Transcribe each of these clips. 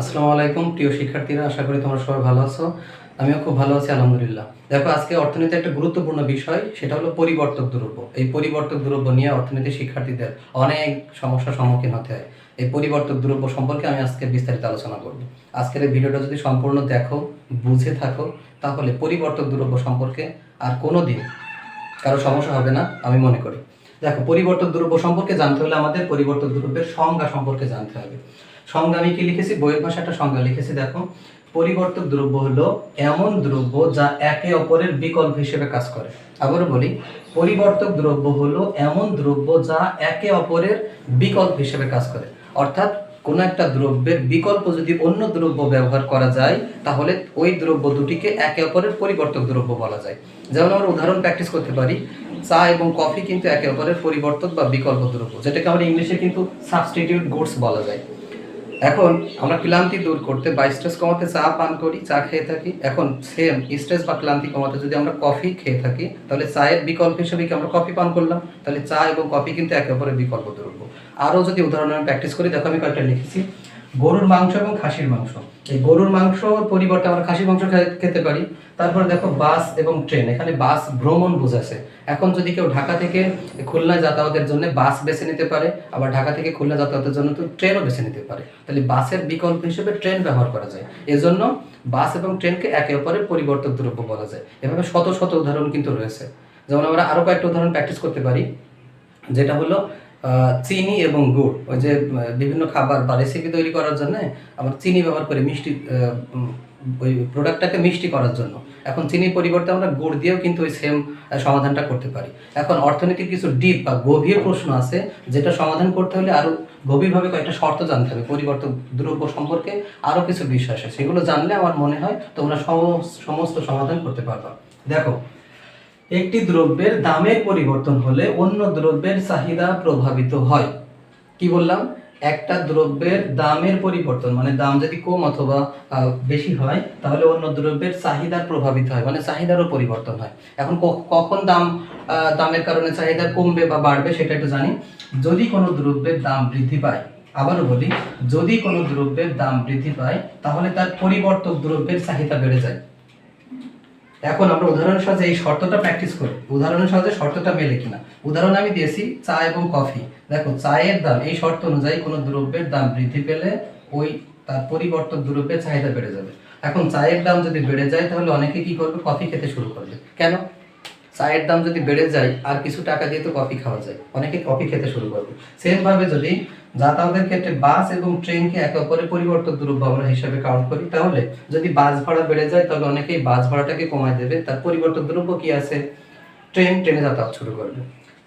আসসালামু আলাইকুম, প্রিয় শিক্ষার্থীরা, আশা করি তোমরা সবাই ভালো আছো। আমিও খুব ভালো আছি, আলহামদুলিল্লাহ। দেখো, আজকে অর্থনীতি একটা গুরুত্বপূর্ণ বিষয়, সেটা হলো পরিবর্তক দ্রব্য। এই পরিবর্তক দ্রব্য নিয়ে অর্থনীতি শিক্ষার্থীদের অনেক সমস্যার সম্মুখীন হতে হয়। এই পরিবর্তক দ্রব্য সম্পর্কে আমি আজকে বিস্তারিত আলোচনা করব। আজকের এই ভিডিওটা যদি সম্পূর্ণ দেখো, বুঝে থাকো, তাহলে পরিবর্তক দ্রব্য সম্পর্কে আর কোনো দিন কারও সমস্যা হবে না, আমি মনে করি। দেখো পরিবর্তক দ্রব্য সম্পর্কে জানতে হলে আমাদের পরিবর্তক দ্রব্যের সংজ্ঞা সম্পর্কে জানতে হবে। সংজ্ঞা আমি কি লিখেছি? বইয়ের ভাষায় একটা সংজ্ঞা লিখেছি, দেখো। পরিবর্তক দ্রব্য হলো এমন দ্রব্য যা একে অপরের বিকল্প হিসেবে কাজ করে। আবারও বলি, পরিবর্তক দ্রব্য হলো এমন দ্রব্য যা একে অপরের বিকল্প হিসেবে কাজ করে। অর্থাৎ কোনো একটা দ্রব্যের বিকল্প যদি অন্য দ্রব্য ব্যবহার করা যায়, তাহলে ওই দ্রব্য দুটিকে একে অপরের পরিবর্তক দ্রব্য বলা যায়। যেমন আমরা উদাহরণ প্র্যাকটিস করতে পারি চা এবং কফি কিন্তু একে অপরের পরিবর্তক বা বিকল্প দ্রব্য, যেটাকে আমরা ইংলিশে কিন্তু সাবস্টিটিউট গুডস বলা যায়। এখন আমরা ক্লান্তি দূর করতে বা স্ট্রেস কমাতে চা, পান করি, চা খেয়ে থাকি। এখন সেম স্ট্রেস বা ক্লান্তি কমাতে যদি আমরা কফি খেয়ে থাকি, তাহলে চায়ের বিকল্প হিসেবে কি আমরা কফি, পান করলাম? তাহলে চা এবং কফি কিন্তু একে অপরের বিকল্প দ্রব্য। আরও যদি উদাহরণ প্র্যাকটিস করি, দেখো আমি কয়েকটা লিখেছি। গরুর মাংস এবং খাসির মাংস। এই গরুর মাংস পরিবর্তে আমরা খাসির মাংস খেতে পারি। তারপরে দেখো বাস এবং ট্রেন, এখানে বাস ভ্রমণ বোঝাচ্ছে। এখন যদি কেউ ঢাকা থেকে খুলনা যাতায়াতের জন্য বাস বেছে নিতে পারে, আবার ঢাকা থেকে খুলনা যাতায়াতের জন্য তো ট্রেনও বেছে নিতে পারে। তাহলে বাসের বিকল্প হিসেবে ট্রেন ব্যবহার করা যায়। এজন্য বাস এবং ট্রেনকে একে অপরের পরিবর্তক দ্রব্য বলা যায়। এভাবে শত শত উদাহরণ কিন্তু রয়েছে। যেমন আমরা আরও কয়েকটা উদাহরণ প্র্যাকটিস করতে পারি। যেটা হলো চিনি এবং গুড়, ওই যে বিভিন্ন খাবার বা রেসিপি তৈরি করার জন্য আমরা চিনি ব্যবহার করি মিষ্টি ওই প্রোডাক্টটাকে মিষ্টি করার জন্য। এখন চিনির পরিবর্তে আমরা গুড় দিয়েও কিন্তু ওই সেম সমাধানটা করতে পারি। এখন অর্থনীতির কিছু ডিপ বা গভীর প্রশ্ন আছে, যেটা সমাধান করতে হলে আরও গভীরভাবে কয়েকটা শর্ত জানতে হবে। পরিবর্তন দ্রব্য সম্পর্কে আরও কিছু বিষয় আছে, সেগুলো জানলে আমার মনে হয় তোমরা সমস- সমস্ত সমাধান করতে পারবা। দেখো একটি দ্রব্যের দামের পরিবর্তন হলে অন্য দ্রব্যের চাহিদা প্রভাবিত হয়। কি বললাম? একটা দ্রব্যের দামের পরিবর্তন মানে দাম যদি কম অথবা বেশি হয়, তাহলে অন্য দ্রব্যের চাহিদা প্রভাবিত হয় মানে চাহিদারও পরিবর্তন হয়। এখন কখন দাম দামের কারণে চাহিদা কমবে বা বাড়বে সেটা একটু জানি। যদি কোনো দ্রব্যের দাম বৃদ্ধি পায়, আবারও বলি, যদি কোনো দ্রব্যের দাম বৃদ্ধি পায়, তাহলে তার পরিবর্তক দ্রব্যের চাহিদা বেড়ে যায়। এখন আমরা উদাহরণের সাহায্যে এই শর্তটা প্র্যাকটিস করি। উদাহরণের সাহায্যে শর্তটা মেলে কিনা। উদাহরণ আমি দিয়েছি, চা এবং কফি দেখো, চায়ের দাম, এই শর্ত অনুযায়ী কোনো দ্রব্যের দাম বৃদ্ধি পেলে ওই তার পরিবর্তন দ্রব্যের চাহিদা বেড়ে যাবে। এখন চায়ের দাম যদি বেড়ে যায়, তাহলে অনেকে কি করবে? কফি খেতে শুরু করবে। কেন? চায়ের দাম যদি বেড়ে যায়, আর কিছু টাকা দিয়ে তো কফি খাওয়া যায়। অনেকে কফি খেতে শুরু করবে সেম ভাবে যদি যাতায়াতের ক্ষেত্রে বাস এবং ট্রেনকে একে অপরের পরিবর্তক দ্রব্য আমরা হিসাবে কাউন্ট করি, তাহলে যদি বাস ভাড়া বেড়ে যায় তবে অনেকেই বাস ভাড়াটাকে কমায় দেবে। তার পরিবর্তন দ্রব্য কি আছে? ট্রেন ট্রেনে যাতায়াত শুরু করবে।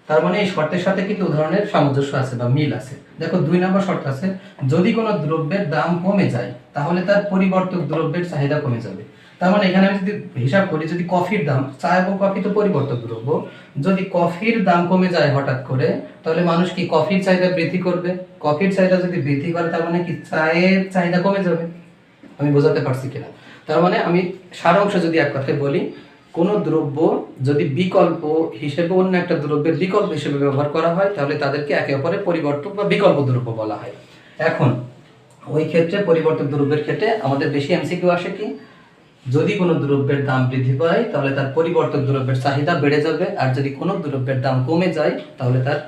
তার মানে এই শর্তের সাথে কিন্তু উদাহরণের সামঞ্জস্য আছে বা মিল আছে। দেখো, দুই নম্বর শর্ত আছে, যদি কোনো দ্রব্যের দাম কমে যায়, তাহলে তার পরিবর্তক দ্রব্যের চাহিদা কমে যাবে। তার মানে এখানে আমি যদি হিসাব করি, যদি কফির দাম চা এবং কফি তো পরিবর্তক দ্রব্য, যদি কফির দাম কমে যায় হঠাৎ করে, তাহলে মানুষ কি কফির চাহিদা বৃদ্ধি করবে? কফির চাহিদা যদি বৃদ্ধি করে, তার মানে কি চায়ের চাহিদা কমে যাবে? আমি বোঝাতে পারছি কিনা? তার মানে আমি সারাংশ যদি এক কথায় বলি, কোনো দ্রব্য যদি বিকল্প হিসেবে অন্য একটা দ্রব্যের বিকল্প হিসেবে ব্যবহার করা হয়, তাহলে তাদেরকে একে অপরে পরিবর্তক বা বিকল্প দ্রব্য বলা হয়। এখন, ওই ক্ষেত্রে পরিবর্তক দ্রব্যের ক্ষেত্রে আমাদের বেশি এমসিকিউ আসে কি? যদি কোনো দ্রব্যের দাম বৃদ্ধি পায়, তাহলে তার পরিবর্তক দ্রব্যের চাহিদা বেড়ে যাবে। আর যদি কোনো দ্রব্যের দাম কমে যায়, তাহলে তার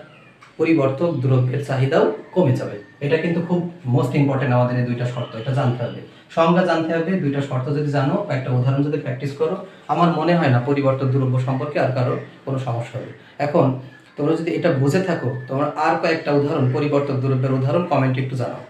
পরিবর্তক দ্রব্যের চাহিদাও কমে যাবে। এটা কিন্তু খুব মোস্ট ইম্পর্টেন্ট আমাদের এই দুইটা শর্ত, এটা জানতে হবে। সংজ্ঞা জানতে হবে, দুইটা শর্ত যদি জানো, একটা উদাহরণ যদি প্র্যাকটিস করো, আমার মনে হয় না পরিবর্তক দ্রব্য সম্পর্কে আর কারও কোনো সমস্যা হবে। এখন তোমরা যদি এটা বুঝে থাকো, তোমরা আর কয়েকটা উদাহরণ, পরিবর্তক দ্রব্যের উদাহরণ কমেন্টে একটু জানাও।